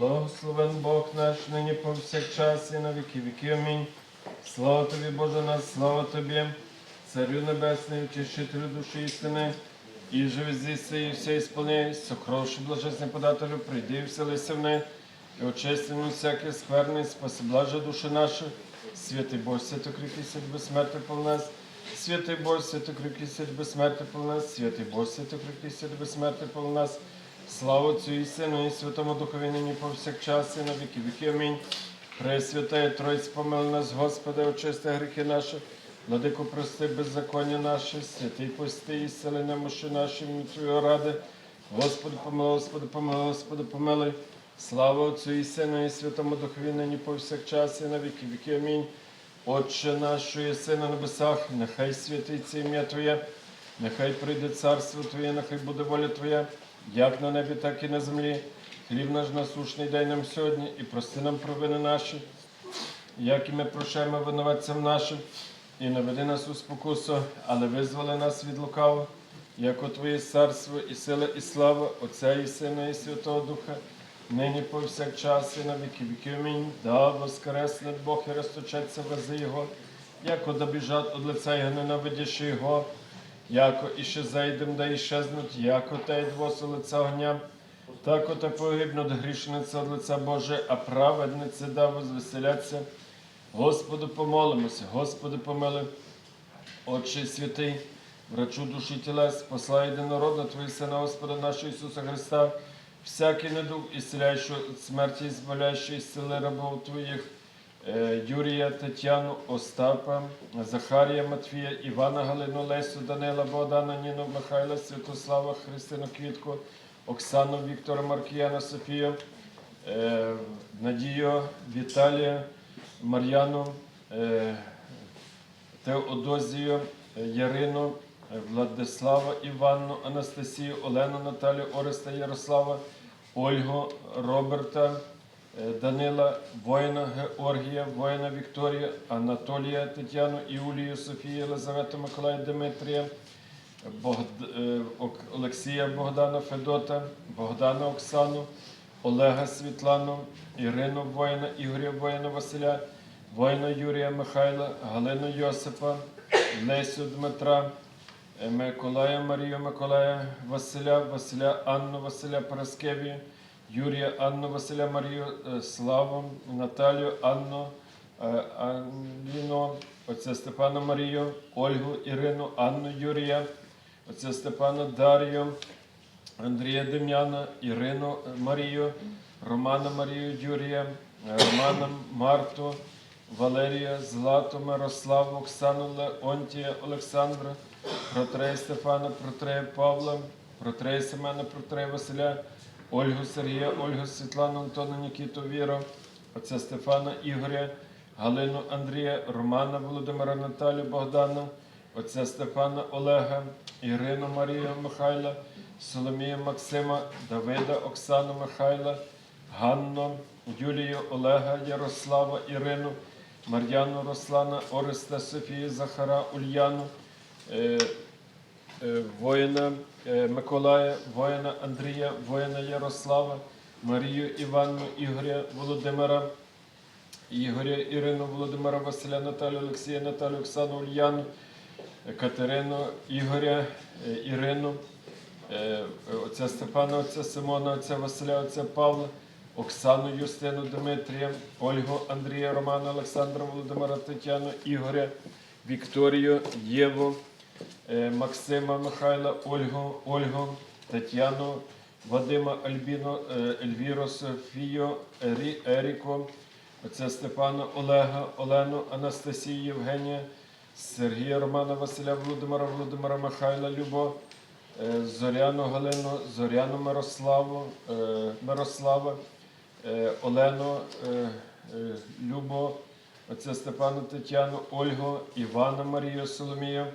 Благословен Бог наш, нині повсякчас і на віки віки. Амінь. Слава тобі, Боже наш, слава тобі, Царю Небесний, утішителю душі істини, і живи здійси, і все ісполняй, сокровши блажесне подателю, прийди вселися в неї, і очистимо всяке скверне, спаси блаже душі наші, святий Боже, святокріпкий свят безсмертний пол нас, святий Боже, святокріпкий свят безсмертний пол нас, святий Боже, святокріпкий свят безсмертний пол нас, Слава Отцю і Сину, і Святому Духові нині повсякчас, і на віки віки. Амінь. Пресвятая Тройць, помил нас, Господи, очисти гріхи наші, владику прости беззаконня наші, святий пусти, і сили немощі наші, ім'я Твоєї ради. Господи, помилуй, Господи, помилуй, Господи, помилуй. Слава Отцю і Сину, і Святому Духові нині повсякчас, і на віки віки. Амінь. Отче наш, що єси на небесах, нехай святиться ім'я Твоє, нехай прийде царство Твоє, нехай буде воля Твоя, як на небі, так і на землі. Хліб наш насушний дай нам сьогодні і прости нам провини наші, як і ми прощаємо винуватцям нашим, і не веди нас у спокусу, але визволи нас від лукавого, як у Твоє царство і сила, і слава Отця і Сина, і Святого Духа, нині повсякчас і на віки віки. Амінь. Да воскресне Бог і розточеться вози Його, як добіжать од лиця Його ненавидящи Його, яко іще зайдем, да іщезнуть, яко та й двосу лиця огня. Так оте погибнуть грішниця від лиця Боже, а праведниці да возвеселяться. Господу помолимося, Господи помили, Отче святий, врачу душі тілес, посла єдинородна Твої Сина, Господа нашого Ісуса Христа, всякий недуг, ісцеляючого від смерті, і збавляючий, ісцели рабов Твоїх, Юрія, Тетяну, Остапа, Захарія, Матвія, Івана, Галину, Лесю, Данила, Богдана, Ніну, Михайла, Святослава, Христину, Квітку, Оксану, Віктора, Маркіяна, Софію, е, Надію, Віталія, Мар'яну, е, Теодозію, е, Ярину, е, Владислава, Іванну, Анастасію, Олену, Наталію, Ореста, Ярослава, Ольгу, Роберта, е, Данила, воїна Георгія, воїна Вікторія, Анатолія, Тетяну, Іулію, Софію, Єлизавету, Миколая, Дмитрія, Богд- е, Олексія Богдана Федота, Богдана Оксану, Олега Світлану, Ірину воїна, Ігоря воїна Василя, воїна Юрія Михайла, Галину Йосипа, Лесю Дмитра, е, Миколая Марію Миколая Василя, Василя Анну Василя Параскевію, Юрія Анну Василя Марію е, Славу, Наталію Анну е, Анліно, отця Степана Марію, Ольгу Ірину, Анну Юрія, отця Степана Дар'ю, Андрія Дем'яна, Ірину Марію, Романа Марію Юрія, е, Романа Марту, Валерія, Злату, Мирославу, Оксану, Леонтія, Олександра, Протрея Стефана, Протрея Павла, Протрея Семена, Протрея Василя, Ольгу Сергія, Ольгу Світлану, Антона Нікіту Віру, отця Стефана Ігоря, Галину Андрія, Романа Володимира Наталю Богдана, отця Стефана Олега, Ірину Марію Михайла, Соломію Максима, Давида Оксану Михайла, Ганну, Юлію Олега, Ярослава, Ірину, Мар'яну Руслана, Ореста Софію, Захара, Ульяну, е, воїна е, Миколая, воїна Андрія, воїна Ярослава, Марію Іванну, Ігоря Володимира, Ігоря Ірину, Володимира Василя, Наталю Олексія, Наталю Оксану, Ульяну, е, Катерину, Ігоря, е, Ірину, е, отця Степана, отця Симона, отця Василя, отця Павла, Оксану Юстину, Дмитрія, Ольгу, Андрія, Романа, Олександра, Володимира, Тетяну, Ігоря, Вікторію, Єву, е, Максима, Михайла, Ольгу, Ольгу, Тетяну, Вадима, Альбіну, е, Ельвіру, Софію, Ері, Еріку, отця Степана, Олега, Олену, Анастасію, Євгенія, Сергія, Романа, Василя, Володимира, Володимира, Михайла, Любов, е, Зоряну Галину, Зоряну Мирославу, е, Мирослава, е, Олену, е, е, Любо, отця Степану Тетяну, Ольгу, Івана Марію Соломію, е,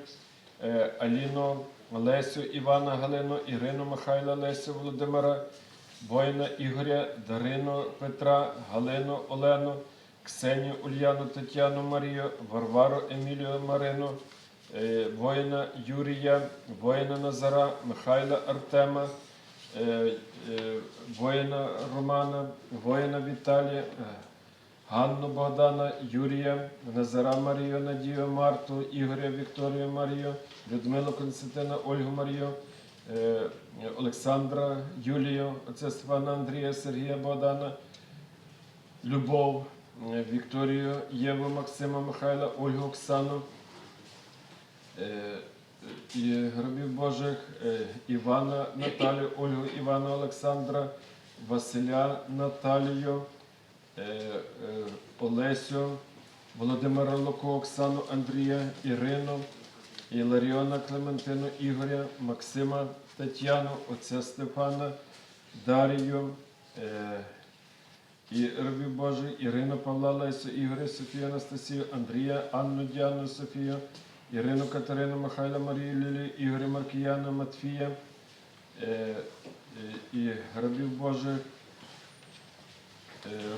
Аліну, Лесю, Івана Галину, Ірину Михайла, Лесю Володимира, воїна Ігоря, Дарину Петра, Галину Олену, Ксенію Ульяну, Тетяну Марію, Варвару Емілію Марину, е, воїна Юрія, воїна Назара, Михайла Артема, е, е, воїна Романа, воїна Віталія, е, Ганну Богдана, Юрія, Назара Марію, Надію Марту, Ігоря Вікторію Марію, Людмилу Константина, Ольгу Марію, е, Олександра Юлію, отця Степана Андрія, Сергія Богдана, Любов, е, Вікторію, Єву, Максима Михайла, Ольгу Оксану, е, і гробів Божих Івана Наталію, Ольгу Івана Олександра, Василя Наталію, Олесю, Володимира Луку, Оксану Андрія, Ірину, Іларіона Клементину, Ігоря, Максима Тетяну, отця Степана, Дарію. е, і рабів Божий, Ірину Павла Лесю, Ігоря Софію Анастасію, Андрія, Анну Діану Софію, Ірину Катерину, Михайла Марію Лілію, Ігоря Маркіяна, Матфія е, е, і рабів Божих, е,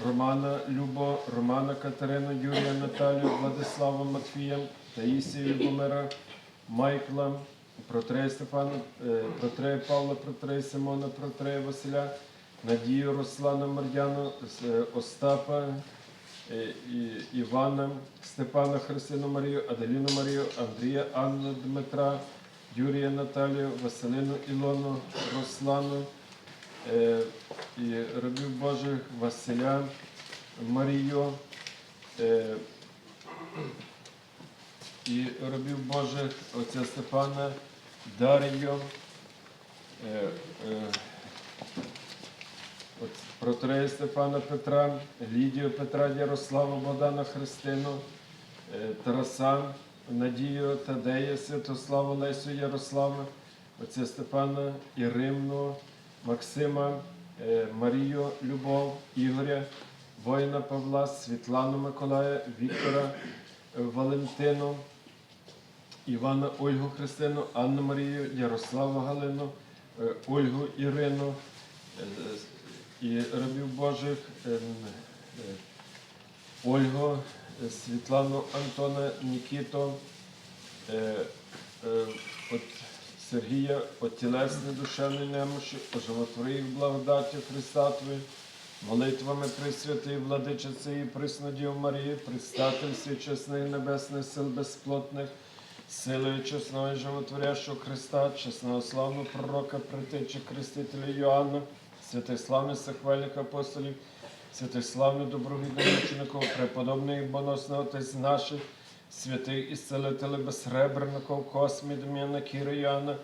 Романа Любо, Романа Катерину, Юрія Наталію, Владислава Матфія, Таїсію Любомира, Майкла, Протрея Стефана, е, Протрея Павла, Протрея Симона, Протрея Василя, Надію Руслана Мар'яну, е, Остапа, е, Івана, Степана Христину Марію, Аделіну Марію, Андрія Анну Дмитра, Юрія Наталію, Василину Ілону, Руслану е, і рабів Божих Василя Марію. е, І рабів Божих отця Степана Дарію. е, е, От Протрея Стефана Петра, Лідію Петра, Ярославу, Богдана Христину, Тараса, Надію Тадея, Святославу, Лесю Ярослава, отця Степана, Іримну, Максима, Марію Любов, Ігоря, воїна Павла, Світлану Миколая, Віктора, е, Валентину, Івана Ольгу Христину, Анну Марію, Ярославу Галину, е, Ольгу Ірину е, і рабів Божих е, е, Ольгу, е, Світлану Антона, Нікіту, е, е, от Сергія, от тілесної душевної немощі, оживотвори їх благодаті Твої, молитвами Пресвятої Владичиці і Преснодів Марії, предстатель всіх чесних небесних сил безплотних, силою чесного і животворящого Христа, чесного славного пророка, притечі Хрестителя Йоанна, святих славних сахвальних апостолів, святих славних добровідних мучеників, преподобний і боносний отець наших, святих ісцелителів безсребреників, Космі, Дем'яна, Кіра, Яна,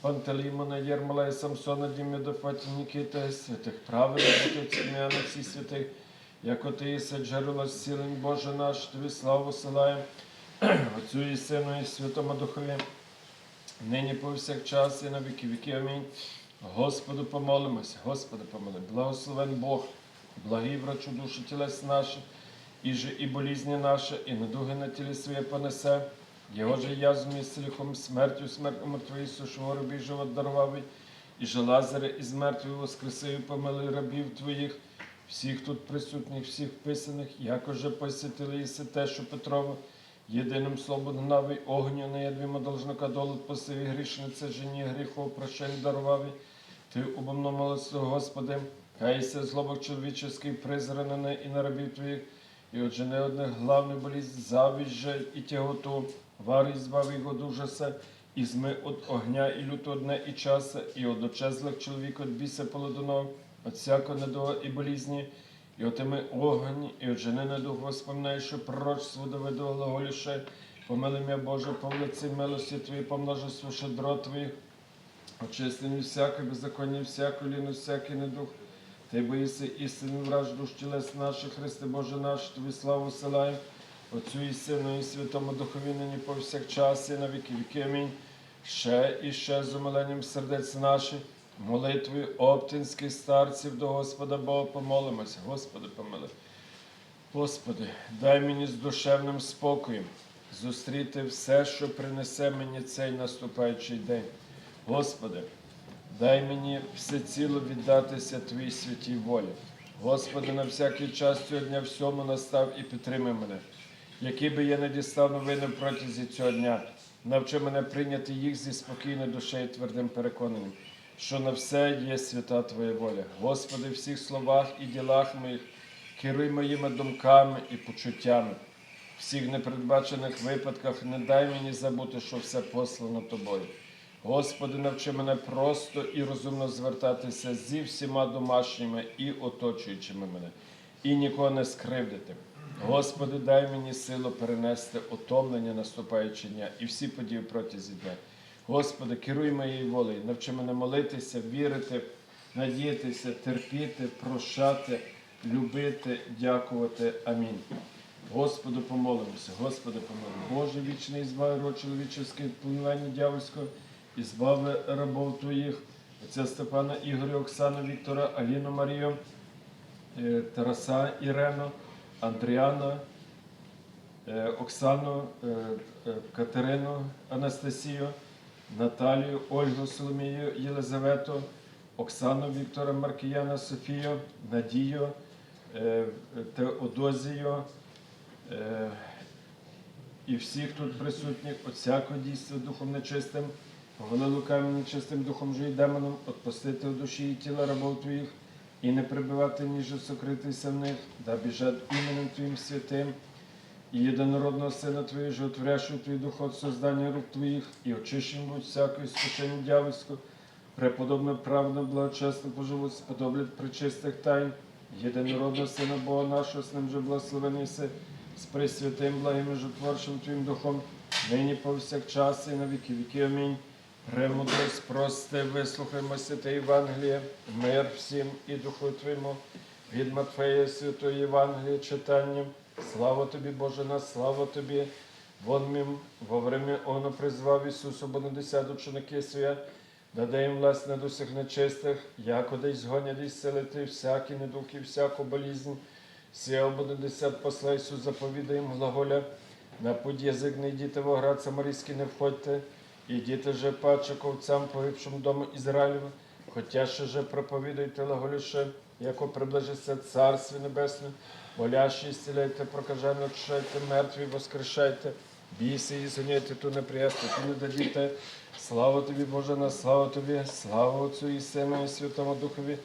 Пантелеймона, Єрмолая, Самсона, Діміда, Фаті, Нікіта, святих праведних, отець Ім'яна, всіх святих, як ти єси джерело зцілень Боже наш, тобі славу силаємо, Отцю і Сину, і Святому Духові, нині повсякчас і на віки віки. Амінь. Господу помолимось, Господи помоли. Благословен Бог, благий врачу душі тілес наші, і же і болізні наші, і недуги на тілі своє понесе. Його же язм і селіхом смертю, смерть умертвий, сушого рабі живот дарував, і же Лазаря із мертвих воскресив, помилуй рабів Твоїх, всіх тут присутніх, всіх вписаних, якоже посітили єси те, що Петрово, єдиним словом гнавий огню, не ядвімо должника долут посиві грішнице, жені гріхов, прощень дарував. Ти обомно молиться, Господи, кайся злобок чоловіческий призранений і на рабів Твоїх, і отже не одне главне болість, завість же і тяготу, вари збави його дуже се, і зми от огня і люто дне і часа, і от очезлих чоловік от біса полодуного, от всякого недуга і болізні, і отими огонь, і от жени недух воспоминай, що пророчство Давиду глаголіше, помили м'я Боже, помилиці милості Твої, помножество щедро Твоїх, очистені всяке беззаконня, всяку ліну, всякий недух. Ти боїси істинний враж душ тілес наших, Христе Боже наш, Тобі славу силаємо, Отцю і Сину, і Святому Духові нині повсякчас, і на віки віки. Амінь. Ще і ще з умиленням сердець наших, молитвою оптинських старців до Господа Бога помолимося. Господи, помили. Господи, дай мені з душевним спокоєм зустріти все, що принесе мені цей наступаючий день. Господи, дай мені всеціло віддатися Твоїй святій волі. Господи, на всякий час цього дня всьому настав і підтримай мене. Який би я не дістав новини протязі цього дня, навчи мене прийняти їх зі спокійною душею і твердим переконанням, що на все є свята Твоя воля. Господи, в всіх словах і ділах моїх керуй моїми думками і почуттями. Всіх непередбачених випадках не дай мені забути, що все послано тобою. Господи, навчи мене просто і розумно звертатися зі всіма домашніми і оточуючими мене, і нікого не скривдити. Господи, дай мені силу перенести утомлення наступаючи дня і всі події протязі дня. Господи, керуй моєю волею, навчи мене молитися, вірити, надіятися, терпіти, прощати, любити, дякувати. Амінь. Господу помолимося, Господи помилуй. Боже вічний, збави род чоловічеське планування дявольського, і збави рабов Твоїх, отця Степана, Ігоря, Оксану, Віктора, Аліну Марію, е, Тараса Ірену, Андріана, е, Оксану, е, Катерину Анастасію, Наталію, Ольгу Соломію, Єлизавету, Оксану Віктора Маркіяна, Софію, Надію, Теодозію, і всіх тут присутніх от всякого дійства духом нечистим, повели лукавим нечистим духом же демоном, отпустити в душі і тіла рабов твоїх, і не прибивати ніж сокритися в них, да біжать іменем Твоїм святим, і єдинородного Сина Твоєго, животворящого Твій дух от создання рук Твоїх, і очищені будь всякої скушення дявольського, преподобно праведно, благочесно поживуть, сподоблять причистих тайн, єдинородного Сина Бога нашого, з ним же благословений си, з пресвятим, благим і жотворчим Твоїм Духом, нині повсякчас і на віки віки. Амінь. Премудрість, прости, вислухаймо святе Євангеліє, мир всім і Духу Твоєму, від Матфея Святої Євангелія читанням. Слава тобі, Боже наш, слава тобі. Вон мім, во время оно призвав Ісусу, бо на десят ученики своя, даде їм власть над нечистих, яко десь згонять селити всякі недух і всяку болізнь. Сіяв буде десят посла Ісус заповідає їм глаголя, на путь язик не йдіте в оград Самарійський не входьте, ідіте же паче ковцям погибшим дому Ізраїлеву, хотя ще же проповідуйте глаголюше, яко приближиться Царстві Небесне, молящі зціляйте, прокажено очищайте, мертві воскрешайте, бійся і зоняйте ту неприясну, ту не дадіте. Слава тобі, Боже, на слава тобі, слава Отцю і Сину і Святому Духові,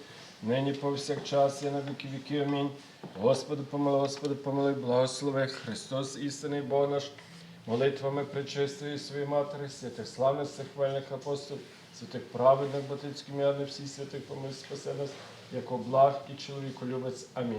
нині повсякчас і на віки віки. Амінь. Господи, помилуй, Господи, помилуй, благослови Христос, істинний Бог наш, молитвами причистої своєї матері, святих славних хвальних апостолів, святих праведних батицьких м'яних, всіх святих помиль спаси нас, як благ і чоловіку любець. Амінь.